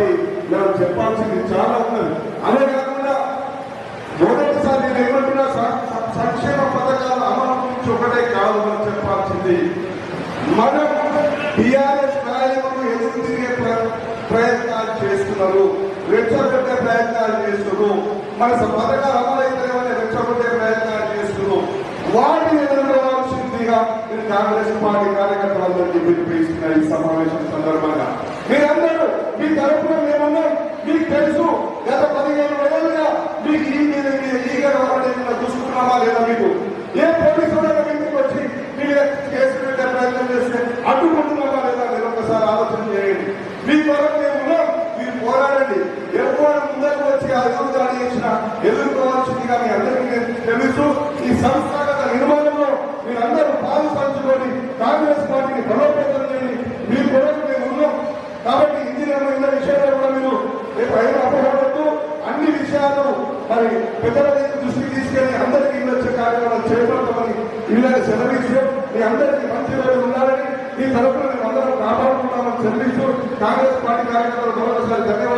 కాబట్టి మనం చెప్పాల్సింది చాలా ఉన్నది. అదే కాకుండా మొదటిసారి నేను ఏమంటున్నా సంక్షేమ పథకాల అమలు గురించి ఒకటే కాదు మనం చెప్పాల్సింది. మనం టిఆర్ఎస్ కార్యక్రమం ఎదురు తిరిగే ప్రయత్నాలు చేస్తున్నారు. రెచ్చగొట్టే ప్రయత్నాలు చేస్తున్నారు. మన పథకాలు అమలైతేనే రెచ్చగొట్టే ప్రయత్నాలు చేస్తున్నారు. వాటిని ఎదుర్కోవాల్సిందిగా నేను కాంగ్రెస్ పార్టీ కార్యకర్తలందరికీ పిలుపుస్తున్న ఈ సమావేశం సందర్భంగా మీరందరూ మీ తరఫున మేమున్నాం మీకు తెలుసు గత పదిహేను ఏళ్ళుగా మీకు ఈ మీద మీద ఈగ రావడం చూసుకున్నామా లేదా మీకు ఏ పోలీసు వాళ్ళ వచ్చి మీ మీద కేసు పెట్టే ప్రయత్నం చేస్తే అడ్డుకుంటున్నామా లేదా మీరు ఒకసారి ఆలోచన చేయండి. మీ కొరకు మేము మీరు పోరాడండి. ఎవరు ముందరకు వచ్చి అభివృద్ధి అడిగించిన ఎదుర్కోవాల్సిందిగా మీ అందరికీ నేను తెలుసు ఈ సంస్థాగత నిర్మాణంలో మీరందరూ పాలు పంచుకొని కాంగ్రెస్ పార్టీని బలోపేతం చేయండి. మీ కొరకు మేము ఉన్నాం. కాబట్టి ఇంజనీర్ల విషయాల్లో కూడా మీరు రేపు అయిన అన్ని విషయాలు మరి పెద్దల మీ అందరికీ మంచి రోజులు ఉండాలని మీ తరఫున మేము అందరం కాపాడుకుంటామని చెల్లిస్తూ కాంగ్రెస్ పార్టీ కార్యకర్తలకు మరొకసారి ధన్యవాదాలు